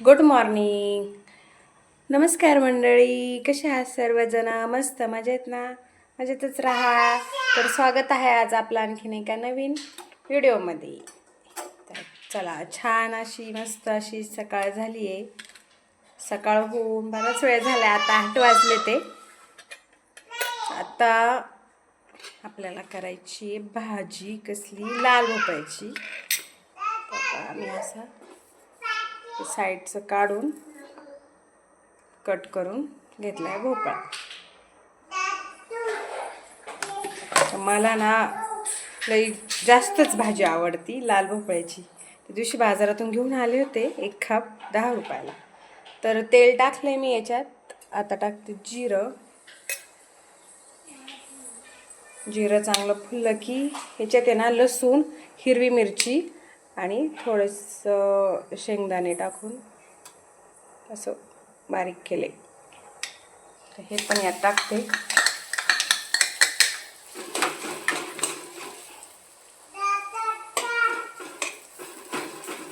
Good morning. नमस्कार मंडळी कसे आहात सर्वजण? मस्त मजेत ना? मजेतच राहा. तर स्वागत आहे आज आपलं आणखीन एका नवीन व्हिडिओमध्ये. तर चला छान अशी मस्त अशी सकाळ झाली आहे. सकाळ होऊन बराच वेळ झाला आता आठ वाजले ते. आता आपल्याला करायची भाजी कसली? लाल भोपळ्याची. तर आम्ही असं साईडचं काढून कट करून घेतला आहे भोपळा मला ना लई जास्तच भाजी आवडती लाल भोपळ्याची. त्या दिवशी बाजारातून घेऊन आले होते एक खाप दहा रुपयाला. तर तेल टाकले मी याच्यात. आता टाकते जिरं. जिरं चांगलं फुललं की ह्याच्यात आहे ना लसूण हिरवी मिरची आणि थोडंसं शेंगदाणे टाकून असं बारीक केले. तर हे पण यात टाकते.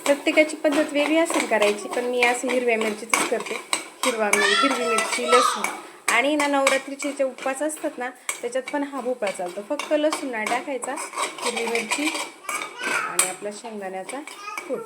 प्रत्येकाची पद्धत वेगळी असेल करायची पण मी असं हिरव्या मिरचीच करते. हिरवा मिर हिरवी मिरची लसूण आणि ना नवरात्रीचे जे उपवास असतात ना त्याच्यात पण हा भोपळा चालतो. फक्त लसूण नाही टाकायचा हिरवी मिरची आपला शेंगदाण्याचा कूट.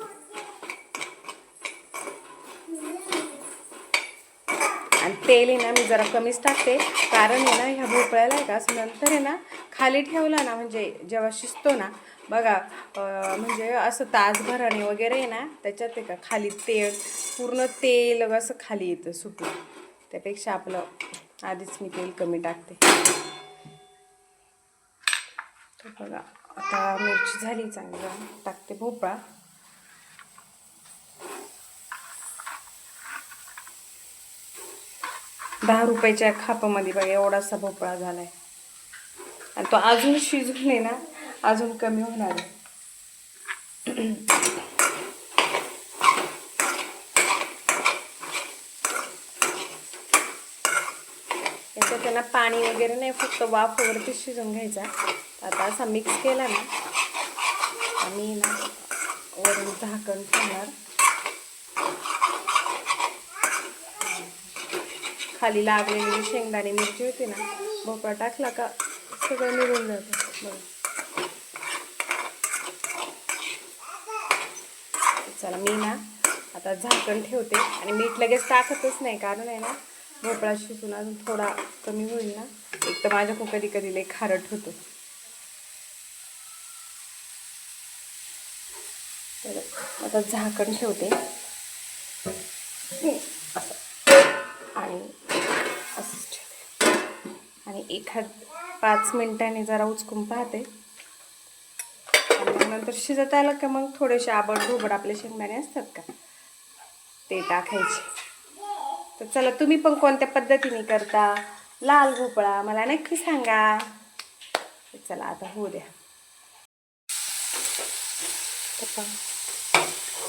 आणि तेल आहे ना मी जरा कमीच टाकते. कारण आहे ना ह्या भोपळ्याला आहे का असं नंतर आहे ना खाली ठेवला ना म्हणजे जेव्हा शिजतो ना बघा म्हणजे असं तासभराने वगैरे आहे ना त्याच्यात आहे का खाली तेल पूर्ण तेल असं खाली येतं सुटून त्यापेक्षा आपलं आधीच मी तेल कमी टाकते. तर बघा. आता मिरची झाली चांगलं. टाकते भोपळा. दहा रुपयाच्या खापामध्ये बघा एवढासा भोपळा झालाय. आणि तो अजून शिजून आहे ना अजून कमी होणार आहे. त्यांना पाणी वगैरे नाही फक्त वाफवरती शिजून घ्यायचा. आता असा मिक्स केला ना आणि ना वरून झाकण ठेवणार. खाली लागलेली शेंगदाणी शेंगदाणे मिरची होती ना भोपळा टाकला का सगळं निघून जातं. बघा चला मी ना आता झाकण ठेवते. आणि मीठ लगेच टाकतच नाही कारण आहे ना भोपळा शिजून अजून थोडा कमी होईल ना? एक तर माझ्याकडून कधी कधी लई खारट होतो. तर आता झाकण ठेवते. असं. आणि असंच ठेवते. आणि एखाद पाच मिनिटांनी जरा उचकून पाहते. आणि नंतर शिजत आलं का मग थोडेसे आबड ढोबड आपले शेंगदाणे असतात का? ते टाकायचे. तर चला तुम्ही पण कोणत्या पद्धतीने करता? लाल भोपळा मला नक्की सांगा. चला आता होऊ द्या. तर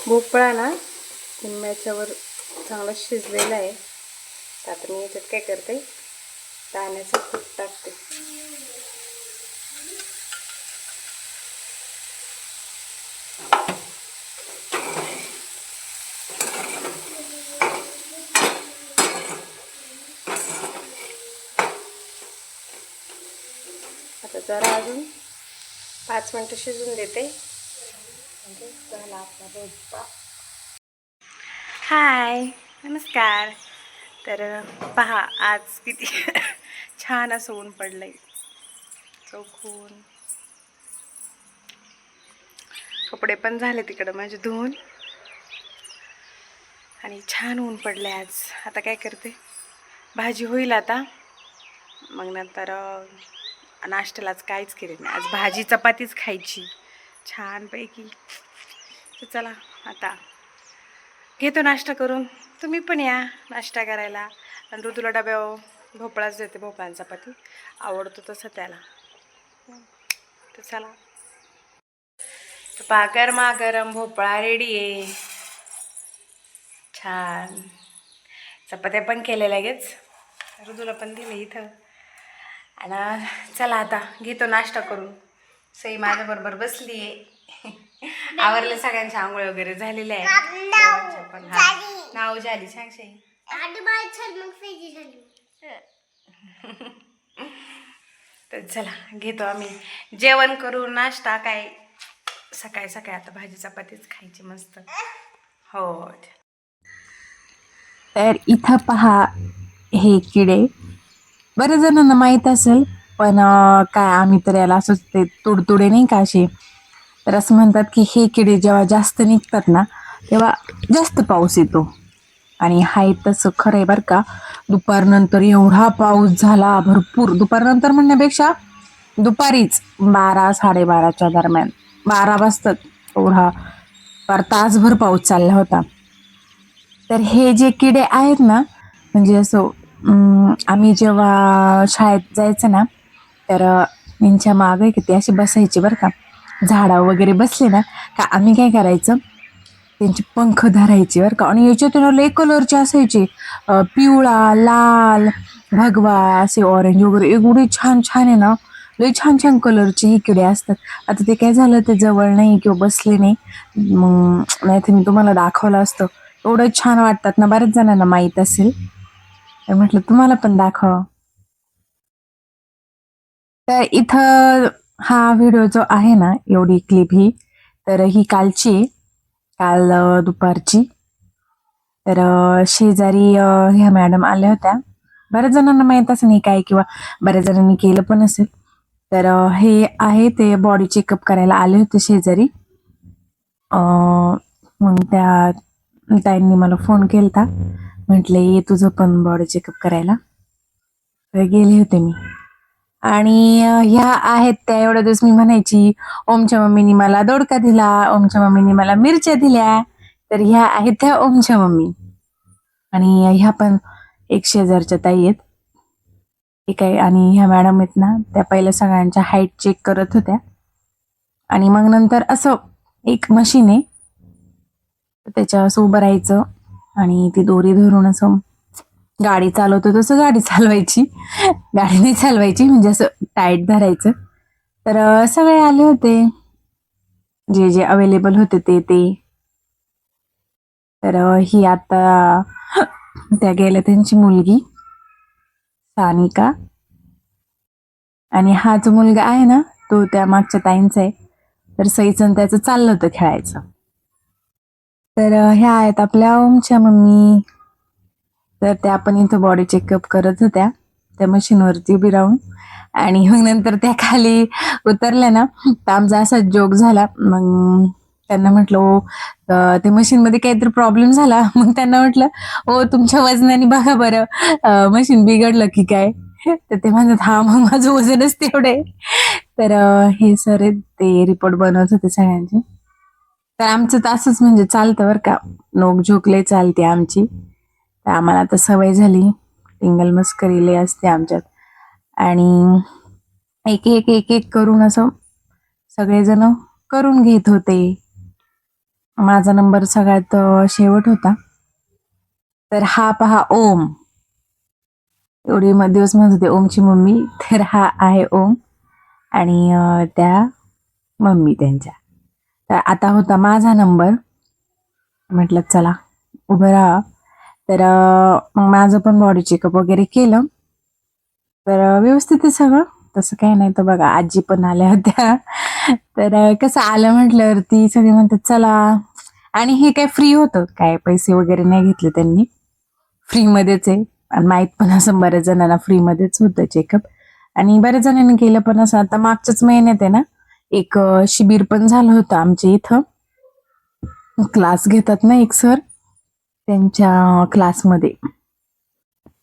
भोपळा ना निम्म्याच्यावर चांगला शिजलेला आहे. तर आता मी याच्यात काय करते? दाण्याचं खूप टाकते आता जरा अजून पाच मिनटं शिजून देते. म्हणजे झाला आपला भोपळा हाय नमस्कार. तर पहा आज किती छान असं ऊन पडलंय. चौकून. कपडे पण झाले तिकडं माझे धुवून. आणि छान ऊन पडले आज. आता काय करते? भाजी होईल आता. मग नंतर नाश्त्यालाच काहीच केले नाही. आज भाजी चपातीच खायची. छानपैकी. तर चला आता घेतो नाश्ता करून. तुम्ही पण या नाश्ता करायला. आणि ऋतूला डब्यावर भोपळाच देते भोपळा चपाती. आवडतो तसं त्याला. तर चला. तर पहा गरमा गरम भोपळा रेडी आहे. छान. चपात्या पण केल्या लगेच. ऋतूला पण दिले इथं. आणि चला आता घेतो नाश्ता करून. सई माझ्याबरोबर बसली आहे. आवरले सगळ्यांच्या आंघोळ वगैरे झालेल्या आहेत. पण हा. नाव झाली सांग झाली. तर चला घेतो आम्ही. जेवण करू नाश्ता काय? सकाळी सकाळी आता भाजी चपातीच खायची मस्त. हो. तर इथं पहा हे किडे. बरं जणांना माहीत असेल पण काय आम्ही तर याला असंच ते तुडतुडे नाही का असे? तर असं म्हणतात की हे किडे जेव्हा जास्त निघतात ना तेव्हा जास्त पाऊस येतो. आणि हाय तसं खरं आहे बरं का दुपारनंतर एवढा पाऊस झाला भरपूर. दुपारनंतर म्हणण्यापेक्षा दुपारीच बारा साडेबाराच्या दरम्यान. बारा वाजतात. एवढा फार तासभर पाऊस चालला होता. तर हे जे किडे आहेत ना म्हणजे असं आम्ही जेव्हा शाळेत जायचं ना तर यांच्या मागे किती अशी बसायची बरं का. झाडावर वगैरे बसले ना का आम्ही काय करायचं त्यांचे पंख धरायचे बरं का. आणि याच्यातून लय कलरचे असायचे पिवळा लाल भगवा असे ऑरेंज वगैरे. एवढे छान छान आहे ना लय छान छान कलरचे हे किडे असतात. आता ते काय झालं ते जवळ नाही किंवा बसले नाही. मग नाही तर मी तुम्हाला दाखवलं असतं. एवढं छान वाटतात ना बऱ्याच जणांना माहीत असेल. तर म्हटलं तुम्हाला पण दाखव. तर इथं हा व्हिडिओ जो आहे ना एवढी क्लिप ही तर ही कालची काल दुपारची. तर शेजारी ह्या मॅडम आल्या होत्या. बऱ्याच जणांना माहीत असं नाही काय किंवा बऱ्याच जणांनी केलं पण असेल. तर हे आहे ते बॉडी चेकअप करायला आले होते शेजारी. मग त्या ताईंनी मला फोन केलता. म्हटले ये तुझं पण बॉडी चेकअप करायला. तर गेले होते मी. आणि ह्या आहेत त्या. एवढ्या दिवस मी म्हणायची ओमच्या मम्मीनी मला दोडका दिला ओमच्या मम्मीनी मला मिरच्या दिल्या. तर ह्या आहेत त्या ओमच्या मम्मी. आणि ह्या पण एक शेजारच्या ताई आहेत. ठीक आहे आणि ह्या मॅडम आहेत ना त्या पहिल्या सगळ्यांच्या हाईट चेक करत होत्या. आणि मग नंतर असं एक मशीन आहे. त्याच्या असं उभं राहायचं. आणि ती दोरी धरून असं गाडी चालवतो तसं गाडी चालवायची. गाडी नाही चालवायची म्हणजे असं टाईट धरायचं. तर सगळे आले होते. जे जे अवेलेबल होते ते ते. तर ही आता त्या गेल्या त्यांची मुलगी सानिका. आणि हा जो मुलगा आहे ना तो त्या मागच्या ताईंचा आहे. तर सईचं त्याचं चाललं होतं खेळायचं. तर ह्या आहेत आपल्या ओमच्या मम्मी. तर त्या आपण इथं बॉडी चेकअप करत होत्या. त्या मशीनवरती उभी राहून. आणि मग नंतर त्या खाली उतरल्या ना तर आमचा असा जोक झाला. मग त्यांना म्हटलं ओ ते मशीनमध्ये काहीतरी प्रॉब्लेम झाला. मग त्यांना म्हटलं ओ तुमच्या वजनाने बघा बरं. मशीन बिघडलं की काय? तर ते म्हणतात हा मग माझं वजनच तेवढे तर हे सर ते रिपोर्ट बनवत होते सगळ्यांचे. तर आमचं तर असंच म्हणजे चालतं बरं का. नोक झोकले चालते आमची. तर आम्हाला आता सवय झाली. टिंगल मस्करीले असते आमच्यात. आणि एक एक एक एक करून असं सगळेजण करून घेत होते. माझा नंबर सगळ्यात शेवट होता. तर हा पहा ओम. एवढे म- दिवस म्हणत होते ओमची मम्मी. तर हा आहे ओम. आणि त्या मम्मी त्यांच्या. तर आता होता माझा नंबर. म्हटलं चला उभं राहा तर मग माझं पण बॉडी चेकअप वगैरे केलं. तर व्यवस्थित आहे सगळं. तसं काही नाही तर बघा आजी पण आल्या होत्या. तर कसं आलं म्हटल्यावरती सगळी म्हणतात चला. आणि हे काय फ्री होतं? काय पैसे वगैरे नाही घेतले त्यांनी. फ्रीमध्येच आहे. आणि माहीत पण असं बऱ्याच जणांना फ्रीमध्येच होतं चेकअप आणि बऱ्याच जणांनी केलं पण असं आता मागच्याच महिन्यात आहे ना. एक शिबिर पण झालं होतं आमच्या इथं. क्लास घेतात ना एक सर त्यांच्या क्लासमध्ये.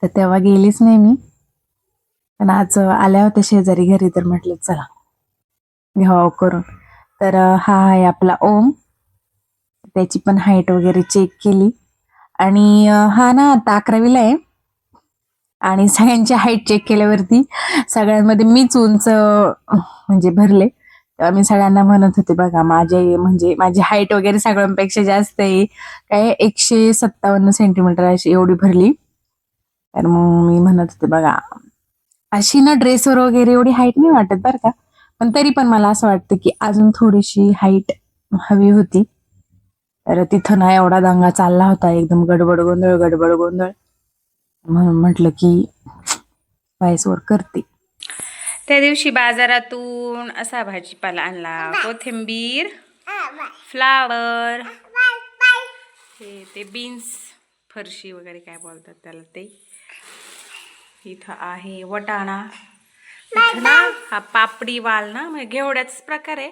तर तेव्हा गेलीच नाही मी. पण आज आल्या होत्या शेजारी घरी तर म्हटलं चला. घ्यावा करून. तर हा आहे आपला ओम. त्याची पण हाईट वगैरे चेक केली. आणि हा ना आता अकरावीला आहे. आणि सगळ्यांची हाईट चेक केल्यावरती सगळ्यांमध्ये मीच उंच म्हणजे भरले. तेव्हा मी सगळ्यांना म्हणत होते बघा माझे म्हणजे माझी हाईट वगैरे सगळ्यांपेक्षा जास्त आहे. काय एकशे सत्तावन्न सेंटीमीटर अशी एवढी भरली. तर मग मी म्हणत होते बघा अशी ना ड्रेसवर वगैरे एवढी हाईट नाही वाटत बरं का. पण तरी पण मला असं वाटतं की अजून थोडीशी हाईट हवी होती. तर तिथं ना एवढा दंगा चालला होता एकदम गडबड गोंधळ गडबड गोंधळ. म्हणून म्हटलं की वर करते. त्या दिवशी बाजारातून असा भाजीपाला आणला. कोथिंबीर फ्लावर. हे ते बीन्स फरशी वगैरे काय बोलतात त्याला ते. इथं आहे वटाणा. इथं ना हा पापडी वाल ना म्हणजे घेवड्याच प्रकार आहे.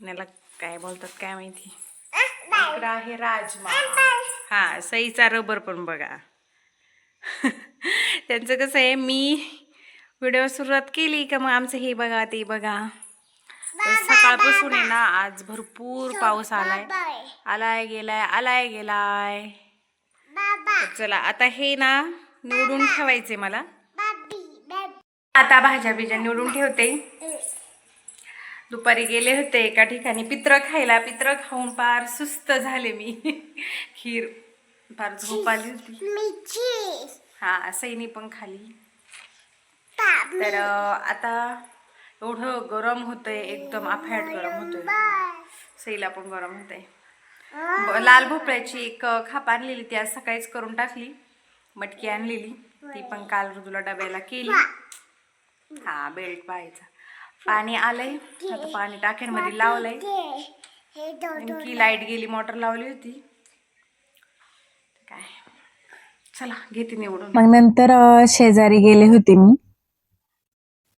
पण याला काय बोलतात काय माहिती? इकडं आहे राजमा. हा सईचा रबर पण बघा. त्यांचं कसं आहे मी व्हिडिओ सुरुवात केली का मग आमचं हे बघा ते बघा. सकाळपासून आहे ना आज भरपूर पाऊस आलाय. आलाय गेलाय आलाय गेलाय. चला आता हे ना निवडून ठेवायचे मला. आता भाज्या बिज्या निवडून ठेवते. दुपारी गेले होते एका ठिकाणी पित्र खायला. पित्र खाऊन पार सुस्त झाले मी. खीर फार झोप आली होती. हा सैनी पण खाली. तर आता एवढं गरम होतंय एकदम अफॅट गरम होतंय. सईला पण गरम होतंय. लाल भोपळ्याची एक खाप आणलेली ती आज सकाळीच करून टाकली. मटकी आणलेली. ती पण काल ऋतूला डब्याला केली. हा बेल्ट पाहायचा. पाणी आलंय. आता पाणी टाक्यांमध्ये लावलंय. नेमकी लाइट गेली मोटर लावली होती. काय? चला घेते निवडून. मग नंतर शेजारी गेले होते मी.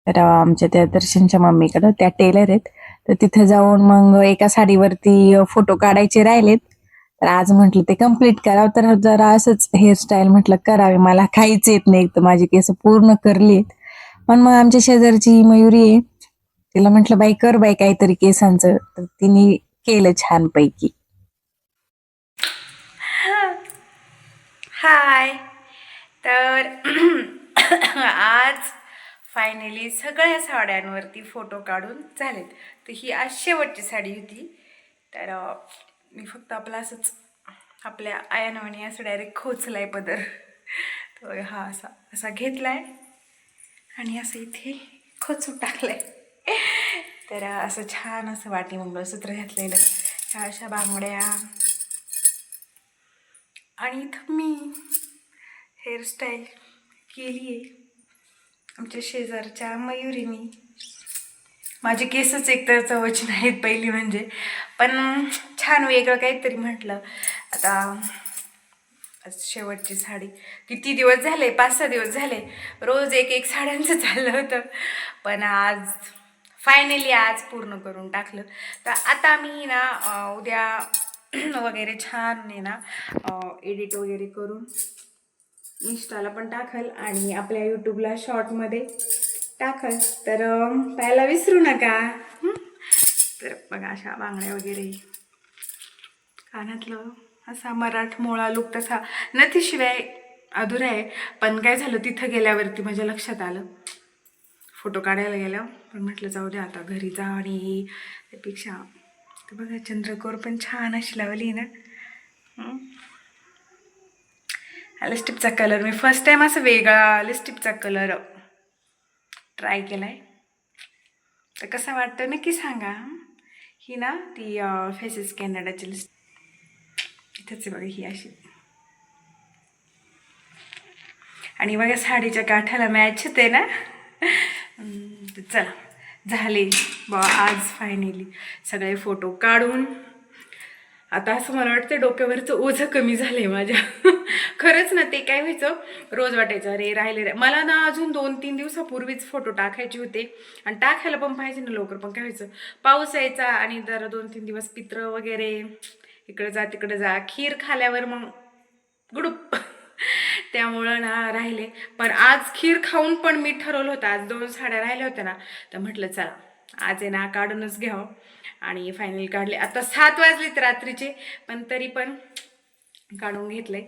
तर आमच्या त्या दर्शनच्या मम्मीकडं त्या टेलर आहेत. तर तिथे जाऊन मग एका साडीवरती फोटो काढायचे राहिलेत. तर आज म्हटलं ते कंप्लीट करावं. तर जरा असंच हेअरस्टाईल म्हटलं करावे मला काहीच येत नाही. तर माझी केस पूर्ण करली पण मग आमच्या शेजारची मयुरी आहे तिला म्हटलं बाई कर बाई काहीतरी केसांचं. तर तिने केलं छानपैकी. हाय. तर आज फायनली सगळ्या साड्यांवरती फोटो काढून झालेत. तर ही आज शेवटची साडी होती. तर मी फक्त आपला असंच आपल्या आयानवाने असं डायरेक्ट आहे पदर. तर हा असा असा घेतला आहे आणि असं इथे खोचून आहे तर असं छान असं वाटी मंगळसूत्र घातलेलं. ह्या अशा बांगड्या. आणि इथं मी हेअरस्टाईल केली आहे आमच्या शेजारच्या मयुरीनी. माझे केसच एकतर चवच नाहीत पहिली म्हणजे. पण छान वेगळं काहीतरी म्हटलं. आता आज शेवटची साडी. किती दिवस झाले? पाच सहा दिवस झाले. रोज एक एक साड्यांचं चाललं होतं. पण आज फायनली आज पूर्ण करून टाकलं. तर आता मी ना उद्या वगैरे छान आहे ना एडिट वगैरे करून इंस्टाला पण टाकल आणि आपल्या यूट्यूबला शॉर्टमध्ये टाकल. तर पाहायला विसरू नका. तर बघा अशा बांगड्या वगैरे. कानातलं असा मराठमोळा लुक तसा. नथीशिवाय अधुरा आहे. पण काय झालं तिथं गेल्यावरती माझ्या लक्षात आलं. फोटो काढायला गेला. पण म्हटलं जाऊ दे आता घरी जा आणि त्यापेक्षा. तर बघा चंद्रकोर पण छान अशी लावली ना. लिस्टिपचा कलर मी फर्स्ट टाईम असं वेगळा लिस्टिपचा कलर ट्राय केला आहे तर कसा वाटतं नक्की सांगा. ही ना ती फेसेस कॅनडाची लिस्ट इथंच बघा ही अशी. आणि बघा साडीच्या काठाला मॅच होते ना. चला झाले. बा आज फायनली सगळे फोटो काढून. आता असं मला वाटतं डोक्यावरचं ओझं कमी झालंय माझ्या. खरंच ना ते काय व्हायचं? रोज वाटायचं अरे राहिले रे. मला ना अजून दोन तीन दिवसापूर्वीच फोटो टाकायचे होते. आणि टाकायला पण पाहिजे ना लवकर पण काय व्हायचं? पाऊस यायचा आणि जरा दोन तीन दिवस पित्र वगैरे इकडे जा तिकडे जा खीर खाल्यावर मग गुडूप. त्यामुळं ना राहिले. पण आज खीर खाऊन पण मी ठरवलं होतं. आज दोन साड्या राहिल्या होत्या ना. तर म्हटलं चला आज आहे ना काढूनच घ्यावं. आणि फायनल काढले. आता सात वाजलेत रात्रीचे पण तरी पण काढून घेतले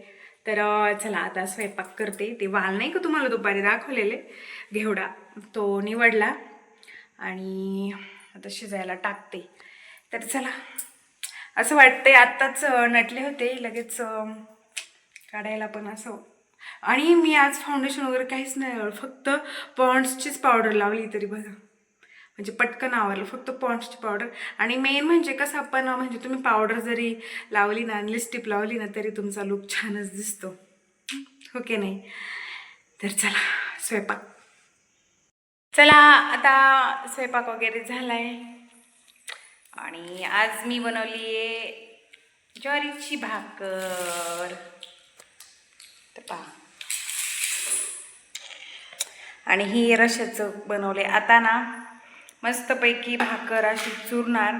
तर चला आता स्वयंपाक करते. ते वाल नाही का तुम्हाला दुपारी दाखवलेले? घेवडा. तो निवडला आणि आता शिजायला टाकते. तर चला. असं वाटतंय आत्ताच नटले होते. लगेच काढायला पण असं. आणि मी आज फाउंडेशन वगैरे काहीच नाही फक्त पॉन्ड्सचीच पावडर लावली तरी बघा. म्हणजे पटकन आवरलं फक्त पॉन्ड्सची पावडर. आणि मेन म्हणजे कसं आपण म्हणजे तुम्ही पावडर जरी लावली ना लिस्टिप लावली ना तरी तुमचा लुक छानच दिसतो. हो की नाही? तर चला स्वयंपाक. चला आता स्वयंपाक वगैरे झाला आहे आणि आज मी बनवली आहे ज्वारीची भाकर. तर पहा. आणि ही रशाचं बनवले आता ना मस्तपैकी भाकर अशी चुरणार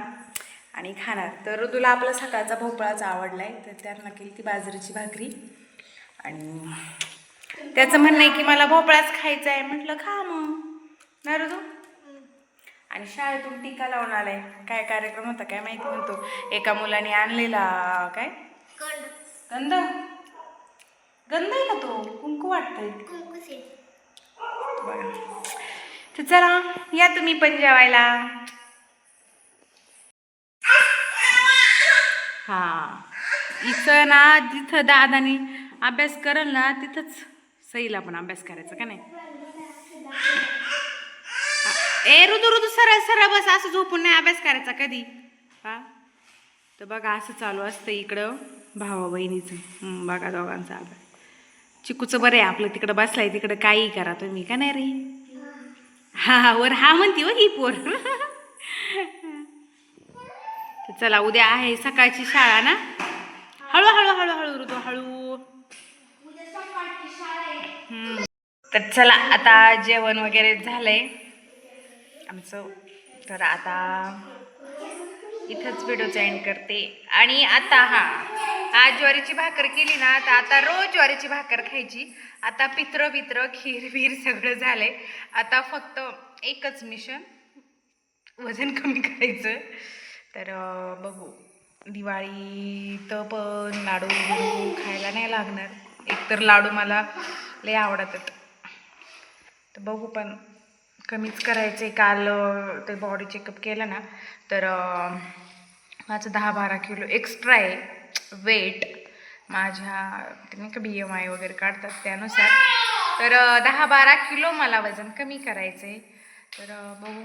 आणि खाणार. तर तुला आपला सकाळचा भोपळाचा आवडलाय तर त्यांना केली ती बाजरीची भाकरी. आणि त्याचं म्हणणं आहे की मला भोपळाच खायचा आहे. म्हटलं खा मग. ना रे तू आणि शाळेतून टीका लावून आलाय. काय कार्यक्रम होता काय माहिती म्हणतो. एका मुलाने आणलेला काय? गंध गंध आहे का तो? कुंकू वाटतंय. तर चला या तुम्ही पण जेवायला. हा. इथं ना जिथं दादानी अभ्यास करल ना तिथंच सईला पण अभ्यास करायचा का नाही? ए ऋतू ऋतू सरळ सरळ बस असं झोपून नाही अभ्यास करायचा कधी. हा? तर बघा असं चालू असतं इकडं भावा बहिणीचं बघा दोघांचा अभ्यास. चिकूचं बरं आहे आपलं तिकडं बसलाय तिकडं काही करा तुम्ही का नाही रे? हा वर हा म्हणती हो ही पोर. चला उद्या आहे सकाळची शाळा ना? हळू हळू हळू हळू ऋतू हळू. तर चला आता जेवण वगैरे झालंय. आमचं तर आता इथंच व्हिडिओ जॉईन करते. आणि आता हा आज ज्वारीची भाकर केली ना तर आता रोज ज्वारीची भाकर खायची. आता पित्र पित्र खीर बीर सगळं झालंय. आता फक्त एकच मिशन वजन कमी करायचं. तर बघू. दिवाळी तर पण लाडू बिडू खायला नाही लागणार. एकतर लाडू मला लय आवडतात. तर बघू पण. कमीच करायचं आहे काल ते बॉडी चेकअप केलं ना तर माझं दहा बारा किलो एक्स्ट्रा आहे वेट माझ्या ते नाही का बी एम आय वगैरे काढतात त्यानुसार. तर दहा बारा किलो मला वजन कमी करायचं आहे तर बघू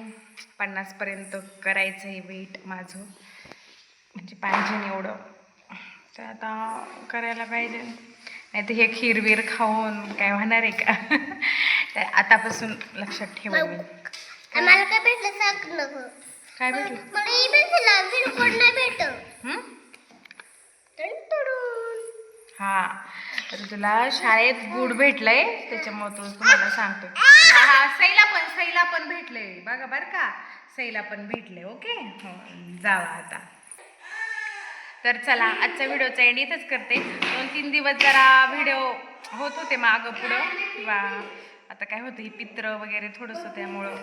पन्नासपर्यंत करायचं आहे वेट माझं. म्हणजे पाहिजे एवढं. तर आता करायला पाहिजे. नाही तर हे खीरवीर खाऊन काय होणार आहे का? तर आतापासून लक्षात ठेवा मी आम्हाला काय भेटलं सांग काय भेटलं? मला ही भेटलं बिलकुल नाही हं? हा तर तुला शाळेत गुड भेटलंय त्याच्यामुळे तू तुम्हाला सांगतो हा हा सईला पण सईला पण भेटलंय. बघा बरं का सईला पण भेटलंय ओके? हो जावा आता. तर चला आजच्या व्हिडिओचा एंड इथंच करते. दोन तीन दिवस जरा व्हिडिओ होत होते मागं पुढं किंवा आता काय होतं ही पित्र वगैरे थोडंसं त्यामुळं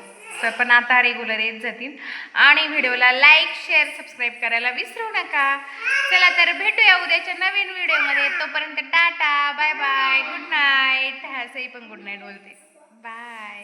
तर पण आता रेग्युलर येत जातील. आणि व्हिडिओला लाईक शेअर सबस्क्राईब करायला विसरू नका. चला तर भेटूया उद्याच्या नवीन व्हिडिओमध्ये. तोपर्यंत Tata bye bye good night हा सई पण गुड नाईट बोलते. बाय